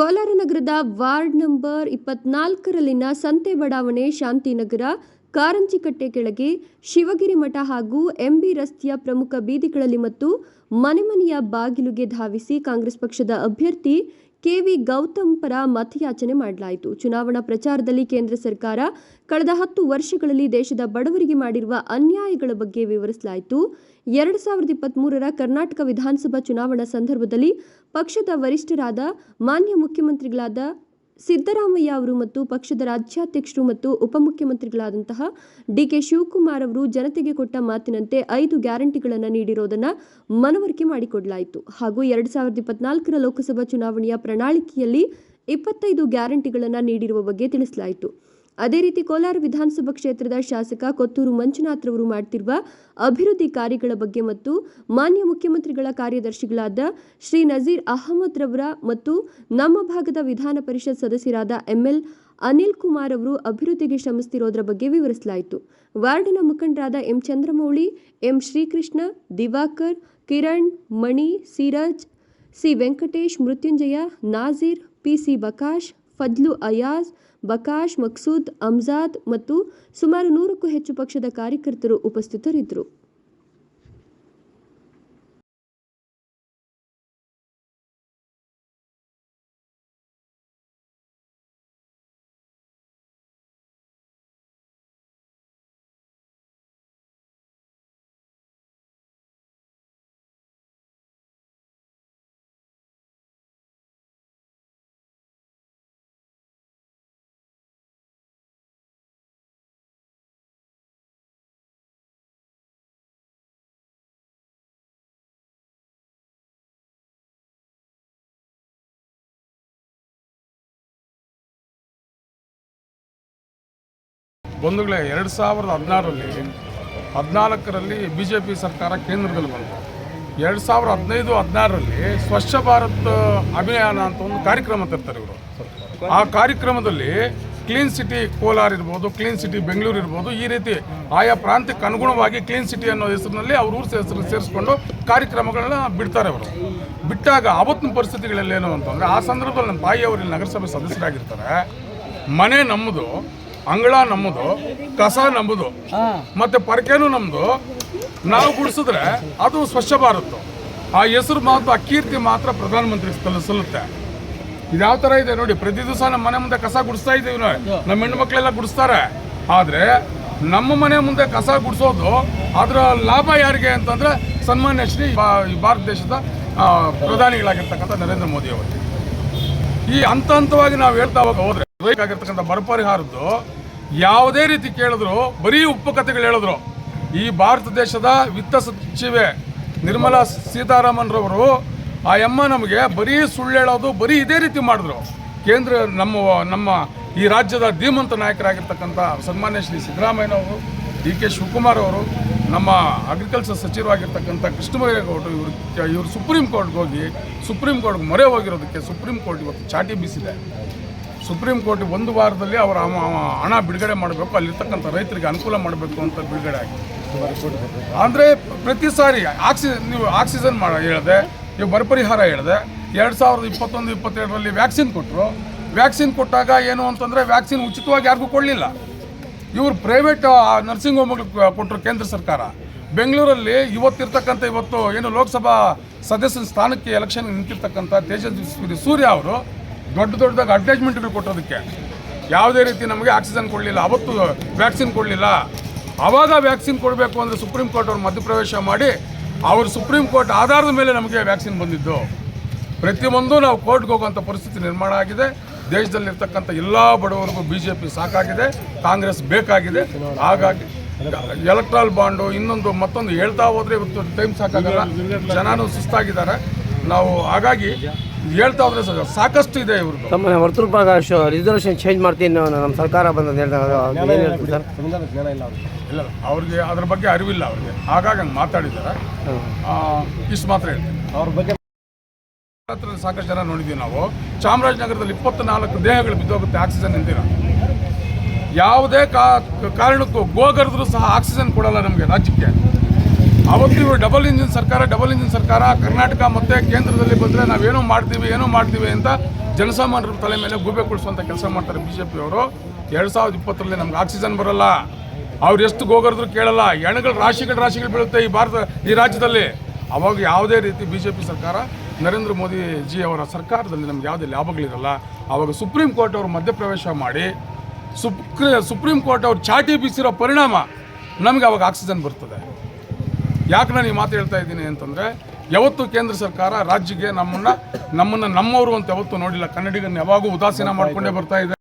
ಕೋಲಾರ ನಗರದ ward number ಇಪ್ಪತ್ನಾಲ್ಕರಲ್ಲಿನ ಸಂತೆ ಬಡಾವಣೆ ಶಾಂತಿನಗರ, ಕಾರಂಜಿಕಟ್ಟೆ ಕೆಳಗೆ ಶಿವಗಿರಿ ಮಠ ಹಾಗೂ ಎಂಬಿ ರಸ್ತೆಯ ಪ್ರಮುಖ ಬೀದಿಗಳಲ್ಲಿ ಮತ್ತು ಮನೆ ಮನೆಯ ಬಾಗಿಲುಗೆ ಧಾವಿಸಿ ಕಾಂಗ್ರೆಸ್ ಪಕ್ಷದ ಅಭ್ಯರ್ಥಿ ಕೆವಿ ಗೌತಮ್ ಪರ ಮತಯಾಚನೆ ಮಾಡಲಾಯಿತು. ಚುನಾವಣಾ ಪ್ರಚಾರದಲ್ಲಿ ಕೇಂದ್ರ ಸರ್ಕಾರ ಕಳೆದ ಹತ್ತು ವರ್ಷಗಳಲ್ಲಿ ದೇಶದ ಬಡವರಿಗೆ ಮಾಡಿರುವ ಅನ್ಯಾಯಗಳ ಬಗ್ಗೆ ವಿವರಿಸಲಾಯಿತು. ಎರಡು ಸಾವಿರದ ಇಪ್ಪತ್ತ್ಮೂರರ ಕರ್ನಾಟಕ ವಿಧಾನಸಭಾ ಚುನಾವಣಾ ಸಂದರ್ಭದಲ್ಲಿ ಪಕ್ಷದ ವರಿಷ್ಠರಾದ ಮಾನ್ಯ ಮುಖ್ಯಮಂತ್ರಿಗಳಾದ ಸಿದ್ದರಾಮಯ್ಯ ಅವರು ಮತ್ತು ಪಕ್ಷದ ರಾಜ್ಯಾಧ್ಯಕ್ಷರು ಮತ್ತು ಉಪಮುಖ್ಯಮಂತ್ರಿಗಳಾದಂತಹ ಡಿಕೆ ಶಿವಕುಮಾರ್ ಅವರು ಜನತೆಗೆ ಕೊಟ್ಟ ಮಾತಿನಂತೆ ಐದು ಗ್ಯಾರಂಟಿಗಳನ್ನು ನೀಡಿರೋದನ್ನು ಮನವರಿಕೆ ಮಾಡಿಕೊಡಲಾಯಿತು. ಹಾಗೂ ಎರಡು ಸಾವಿರದ ಇಪ್ಪತ್ನಾಲ್ಕರ ಲೋಕಸಭಾ ಚುನಾವಣೆಯ ಪ್ರಣಾಳಿಕೆಯಲ್ಲಿ ಇಪ್ಪತ್ತೈದು ಗ್ಯಾರಂಟಿಗಳನ್ನು ನೀಡಿರುವ ಬಗ್ಗೆ ತಿಳಿಸಲಾಯಿತು. ಅದೇ ರೀತಿ ಕೋಲಾರ ವಿಧಾನಸಭಾ ಕ್ಷೇತ್ರದ ಶಾಸಕ ಕೊತ್ತೂರು ಮಂಜುನಾಥ್ ರವರು ಮಾಡ್ತಿರುವ ಅಭಿವೃದ್ಧಿ ಕಾರ್ಯಗಳ ಬಗ್ಗೆ ಮತ್ತು ಮಾನ್ಯ ಮುಖ್ಯಮಂತ್ರಿಗಳ ಕಾರ್ಯದರ್ಶಿಗಳಾದ ಶ್ರೀ ನಜೀರ್ ಅಹಮದ್ ರವರ ಮತ್ತು ನಮ್ಮ ಭಾಗದ ವಿಧಾನ ಪರಿಷತ್ ಸದಸ್ಯರಾದ ಎಂಎಲ್ ಅನಿಲ್ ಕುಮಾರ್ ಅವರು ಅಭಿವೃದ್ಧಿಗೆ ಶ್ರಮಿಸುತ್ತಿರೋದರ ಬಗ್ಗೆ ವಿವರಿಸಲಾಯಿತು. ವಾರ್ಡಿನ ಮುಖಂಡರಾದ M Chandramouli, M Srikrishna, Diwakar, Kiran, Mani, Siraj, C Venkatesh, Mrityunjaya, Nazeer PC Bakash Fazlu Ayaz Bakash Maqsood Amjad ಮತ್ತು ಸುಮಾರು ನೂರಕ್ಕೂ ಹೆಚ್ಚು ಪಕ್ಷದ ಕಾರ್ಯಕರ್ತರು ಉಪಸ್ಥಿತರಿದ್ದರು. ಬಂಧುಗಳೇ, ಎರಡು ಸಾವಿರದ ಹದಿನಾರರಲ್ಲಿ, ಹದಿನಾಲ್ಕರಲ್ಲಿ ಬಿ ಜೆ ಪಿ ಸರ್ಕಾರ ಕೇಂದ್ರದಲ್ಲಿ ಬಂತು. ಎರಡು ಸಾವಿರದ ಹದಿನೈದು, ಹದಿನಾರರಲ್ಲಿ ಸ್ವಚ್ಛ ಭಾರತ್ ಅಭಿಯಾನ ಅಂತ ಒಂದು ಕಾರ್ಯಕ್ರಮ ತರ್ತಾರೆ ಇವರು. ಆ ಕಾರ್ಯಕ್ರಮದಲ್ಲಿ ಕ್ಲೀನ್ ಸಿಟಿ ಕೋಲಾರ ಇರ್ಬೋದು ಕ್ಲೀನ್ ಸಿಟಿ ಬೆಂಗಳೂರು ಇರ್ಬೋದು, ಈ ರೀತಿ ಆಯಾ ಪ್ರಾಂತ್ಯಕ್ಕೆ ಅನುಗುಣವಾಗಿ ಕ್ಲೀನ್ ಸಿಟಿ ಅನ್ನೋ ಹೆಸರಿನಲ್ಲಿ ಅವ್ರ ಊರು ಹೆಸರು ಸೇರಿಸ್ಕೊಂಡು ಕಾರ್ಯಕ್ರಮಗಳನ್ನ ಬಿಡ್ತಾರೆ ಅವರು. ಬಿಟ್ಟಾಗ ಆವತ್ತಿನ ಪರಿಸ್ಥಿತಿಗಳಲ್ಲಿ ಏನು ಅಂತಂದರೆ, ಆ ಸಂದರ್ಭದಲ್ಲಿ ನಮ್ಮ ತಾಯಿಯವರು ನಗರಸಭೆ ಸದಸ್ಯರಾಗಿರ್ತಾರೆ. ಮನೆ ನಮ್ಮದು ಅಂಗಳ ನಮ್ಮದು ಕಸ ನಮ್ಮದು ಮತ್ತೆ ಪರಕೆನೂ ನಮ್ಮದು ನಾವು ಗುಡಿಸಿದ್ರೆ ಅದು ಸ್ವಚ್ಛ ಭಾರತ. ಆ ಹೆಸರು ಮಾತ್ರ ಆ ಕೀರ್ತಿ ಮಾತ್ರ ಪ್ರಧಾನಮಂತ್ರಿ ಸಲ್ಲ- ಸಲ್ಲುತ್ತೆ. ಇದು ಯಾವ ಥರ ಇದೆ ನೋಡಿ ಪ್ರತಿ ದಿವಸ ನಮ್ಮ ಮನೆ ಮುಂದೆ ಕಸ ಗುಡಿಸ್ತಾ ಇದ್ದೀವಿ ನಮ್ಮ ಹೆಣ್ಣು ಮಕ್ಕಳೆಲ್ಲ ಗುಡಿಸ್ತಾರೆ. ಆದರೆ ನಮ್ಮ ಮನೆ ಮುಂದೆ ಕಸ ಗುಡಿಸೋದು ಅದರ ಲಾಭ ಯಾರಿಗೆ ಅಂತಂದ್ರೆ ಸನ್ಮಾನ್ಯ ಶ್ರೀ ಭಾರತ ದೇಶದ ಪ್ರಧಾನಿಗಳಾಗಿರ್ತಕ್ಕಂಥ ನರೇಂದ್ರ ಮೋದಿ ಅವರು. ಈ ಹಂತ ಹಂತವಾಗಿ ನಾವು ಹೇಳ್ತಾ ಹೋದ್ರೆ ಬೇಕಾಗಿರ್ತಕ್ಕಂಥ ಬರ ಪರಿಹಾರದ್ದು ಯಾವುದೇ ರೀತಿ ಕೇಳಿದ್ರು, ಬರೀ ಉಪ್ಪು ಕಥೆಗಳು ಹೇಳಿದ್ರು. ಈ ಭಾರತ ದೇಶದ ವಿತ್ತ ಸಚಿವೆ ನಿರ್ಮಲಾ ಸೀತಾರಾಮನ್ ರವರು ಆ ಅಮ್ಮ ನಮಗೆ ಬರೀ ಸುಳ್ಳು ಹೇಳೋದು, ಬರೀ ಇದೇ ರೀತಿ ಮಾಡಿದ್ರು. ಕೇಂದ್ರ ನಮ್ಮ ನಮ್ಮ ಈ ರಾಜ್ಯದ ಧೀಮಂತ ನಾಯಕರಾಗಿರ್ತಕ್ಕಂಥ ಸನ್ಮಾನ್ಯ ಶ್ರೀ ಸಿದ್ದರಾಮಯ್ಯನವರು, ಡಿ ಕೆ ಶಿವಕುಮಾರ್ ಅವರು ನಮ್ಮ ಅಗ್ರಿಕಲ್ಚರ್ ಸಚಿವರಾಗಿರ್ತಕ್ಕಂಥ ಕೃಷ್ಣಬೈರೇಗೌಡರು ಇವರು ಇವರು ಸುಪ್ರೀಂ ಕೋರ್ಟ್ಗೆ ಹೋಗಿ, ಸುಪ್ರೀಂ ಕೋರ್ಟ್ಗೆ ಮೊರೆ ಹೋಗಿರೋದಕ್ಕೆ ಸುಪ್ರೀಂ ಕೋರ್ಟ್ ಇವತ್ತು ಚಾಟಿ ಬೀಸಿದೆ. ಸುಪ್ರೀಂ ಕೋರ್ಟ್ ಒಂದು ವಾರದಲ್ಲಿ ಅವರ ಹಣ ಬಿಡುಗಡೆ ಮಾಡಬೇಕು, ಅಲ್ಲಿರ್ತಕ್ಕಂಥ ರೈತರಿಗೆ ಅನುಕೂಲ ಮಾಡಬೇಕು ಅಂತ ಬಿಡುಗಡೆ ಆಗಿದೆ. ಅಂದರೆ ಪ್ರತಿ ಸಾರಿ ಆಕ್ಸಿ ನೀವು ಆಕ್ಸಿಜನ್ ಮಾಡ ಹೇಳಿದೆ, ನೀವು ಬರ ಪರಿಹಾರ ಹೇಳಿದೆ, ಎರಡು ಸಾವಿರದ ಇಪ್ಪತ್ತೊಂದು, ಇಪ್ಪತ್ತೆರಡರಲ್ಲಿ ವ್ಯಾಕ್ಸಿನ್ ಕೊಟ್ಟರು ವ್ಯಾಕ್ಸಿನ್ ಕೊಟ್ಟಾಗ ಏನು ಅಂತಂದರೆ ವ್ಯಾಕ್ಸಿನ್ ಉಚಿತವಾಗಿ ಯಾರಿಗೂ ಕೊಡಲಿಲ್ಲ. ಇವರು ಪ್ರೈವೇಟ್ ನರ್ಸಿಂಗ್ ಹೋಮ್ಗಳಿಗೆ ಕೊಟ್ಟರು ಕೇಂದ್ರ ಸರ್ಕಾರ. ಬೆಂಗಳೂರಲ್ಲಿ ಇವತ್ತಿರ್ತಕ್ಕಂಥ ಇವತ್ತು ಏನು ಲೋಕಸಭಾ ಸದಸ್ಯನ ಸ್ಥಾನಕ್ಕೆ ಎಲೆಕ್ಷನ್ ನಿಂತಿರ್ತಕ್ಕಂಥ ತೇಜಸ್ವಿ ಸೂರ್ಯ ಅವರು ದೊಡ್ಡ ದೊಡ್ಡದಾಗಿ ಅಡ್ವರ್ಟೈಸ್ಮೆಂಟ್ಗಳು ಕೊಟ್ಟೋದಕ್ಕೆ. ಯಾವುದೇ ರೀತಿ ನಮಗೆ ಆಕ್ಸಿಜನ್ ಕೊಡಲಿಲ್ಲ, ಅವತ್ತು ವ್ಯಾಕ್ಸಿನ್ ಕೊಡಲಿಲ್ಲ. ಆವಾಗ ವ್ಯಾಕ್ಸಿನ್ ಕೊಡಬೇಕು ಅಂದರೆ ಸುಪ್ರೀಂ ಕೋರ್ಟ್ ಅವರು ಮಧ್ಯಪ್ರವೇಶ ಮಾಡಿ, ಅವರು ಸುಪ್ರೀಂ ಕೋರ್ಟ್ ಆಧಾರದ ಮೇಲೆ ನಮಗೆ ವ್ಯಾಕ್ಸಿನ್ ಬಂದಿದ್ದು. ಪ್ರತಿಯೊಂದು ನಾವು ಕೋರ್ಟ್ಗೆ ಹೋಗುವಂಥ ಪರಿಸ್ಥಿತಿ ನಿರ್ಮಾಣ ಆಗಿದೆ. ದೇಶದಲ್ಲಿರ್ತಕ್ಕಂಥ ಎಲ್ಲ ಬಡವರಿಗೂ ಬಿ ಜೆ ಪಿ ಸಾಕಾಗಿದೆ ಕಾಂಗ್ರೆಸ್ ಬೇಕಾಗಿದೆ. ಹಾಗಾಗಿ ಎಲೆಕ್ಟ್ರಾಲ್ ಬಾಂಡು ಇನ್ನೊಂದು ಮತ್ತೊಂದು ಹೇಳ್ತಾ ಹೋದರೆ ಇವತ್ತು ಟೈಮ್ ಸಾಕಾಗಲ್ಲ. ಜನನೂ ಸುಸ್ತಾಗಿದ್ದಾರೆ. ನಾವು ಹಾಗಾಗಿ ಹೇಳ್ತಾ ಹೋದ್ರೆ ಸಾಕಷ್ಟು ಇದೆ ಇವರು ತಮ್ಮ ವರ್ತುಲ ಭಾಗ ರಿಸರ್ವೇಷನ್ ಚೇಂಜ್ ಮಾಡ್ತೀನಿ ನಮ್ಮ ಸರ್ಕಾರ ಬಂದ ಸರ್? ಇಲ್ಲ ಅವ್ರಿಗೆ. ಅದ್ರ ಬಗ್ಗೆ ಅರಿವಿಲ್ಲ ಅವ್ರಿಗೆ. ಹಾಗಾಗಿ ಹಂಗೆ ಮಾತಾಡಿದ್ದಾರೆ. ಆ, ಇಷ್ಟು ಮಾತ್ರ ಹೇಳ್ತೀನಿ. ಅವ್ರ ಬಗ್ಗೆ ಹತ್ರ ಸಾಕಷ್ಟು ಜನ ನೋಡಿದ್ದೀವಿ ನಾವು. ಚಾಮರಾಜನಗರದಲ್ಲಿ ಇಪ್ಪತ್ನಾಲ್ಕು ದೇಹಗಳು ಬಿದ್ದೋಗುತ್ತೆ ಆಕ್ಸಿಜನ್ ಇಂದಿನ ಯಾವುದೇ ಕಾ ಕಾರಣಕ್ಕೂ ಗೋಗರದ್ರು ಸಹ ಆಕ್ಸಿಜನ್ ಕೊಡಲ್ಲ ನಮಗೆ ರಾಜ್ಯಕ್ಕೆ. ಅವತ್ತು ಇವರು ಡಬಲ್ ಇಂಜಿನ್ ಸರ್ಕಾರ ಡಬಲ್ ಇಂಜಿನ್ ಸರ್ಕಾರ, ಕರ್ನಾಟಕ ಮತ್ತು ಕೇಂದ್ರದಲ್ಲಿ ಬಂದರೆ ನಾವೇನೋ ಮಾಡ್ತೀವಿ, ಏನೋ ಮಾಡ್ತೀವಿ ಅಂತ ಜನಸಾಮಾನ್ಯರ ತಲೆ ಮೇಲೆ ಗೂಬೆ ಕೊಡಿಸುವಂಥ ಕೆಲಸ ಮಾಡ್ತಾರೆ ಬಿ ಜೆ ಪಿಯವರು ಎರಡು ಸಾವಿರದ ಇಪ್ಪತ್ತರಲ್ಲಿ ನಮ್ಗೆ ಆಕ್ಸಿಜನ್ ಬರೋಲ್ಲ. ಅವ್ರು ಎಷ್ಟು ಗೋಗರ್ದ್ರು ಕೇಳಲ್ಲ. ಹೆಣಗಳ ರಾಶಿಗಳ ರಾಶಿಗಳು ಬೀಳುತ್ತೆ ಈ ಭಾರತ, ಈ ರಾಜ್ಯದಲ್ಲಿ. ಅವಾಗ ಯಾವುದೇ ರೀತಿ ಬಿ ಜೆ ಪಿ ಸರ್ಕಾರ, ನರೇಂದ್ರ ಮೋದಿ ಜಿ ಅವರ ಸರ್ಕಾರದಲ್ಲಿ ನಮ್ಗೆ ಯಾವುದೇ ಲಾಭಗಳಿರಲ್ಲ. ಅವಾಗ ಸುಪ್ರೀಂ ಕೋರ್ಟ್ ಅವರು ಮಧ್ಯಪ್ರವೇಶ ಮಾಡಿ ಸುಪ್ರೀಂ ಕೋರ್ಟ್ ಅವ್ರು ಚಾಟಿ ಬೀಸಿರೋ ಪರಿಣಾಮ ನಮಗೆ ಅವಾಗ ಆಕ್ಸಿಜನ್ ಬರ್ತದೆ. ಯಾಕೆ ನಾನು ಈ ಮಾತು ಹೇಳ್ತಾ ಇದ್ದೀನಿ ಅಂತಂದರೆ ಯಾವತ್ತು ಕೇಂದ್ರ ಸರ್ಕಾರ ರಾಜ್ಯಕ್ಕೆ ನಮ್ಮನ್ನು ನಮ್ಮನ್ನು ನಮ್ಮವರು ಅಂತ ಯಾವತ್ತೂ ನೋಡಿಲ್ಲ. ಕನ್ನಡಿಗರನ್ನ ಯಾವಾಗೂ ಉದಾಸೀನ ಮಾಡಿಕೊಂಡೇ ಬರ್ತಾ ಇದೆ.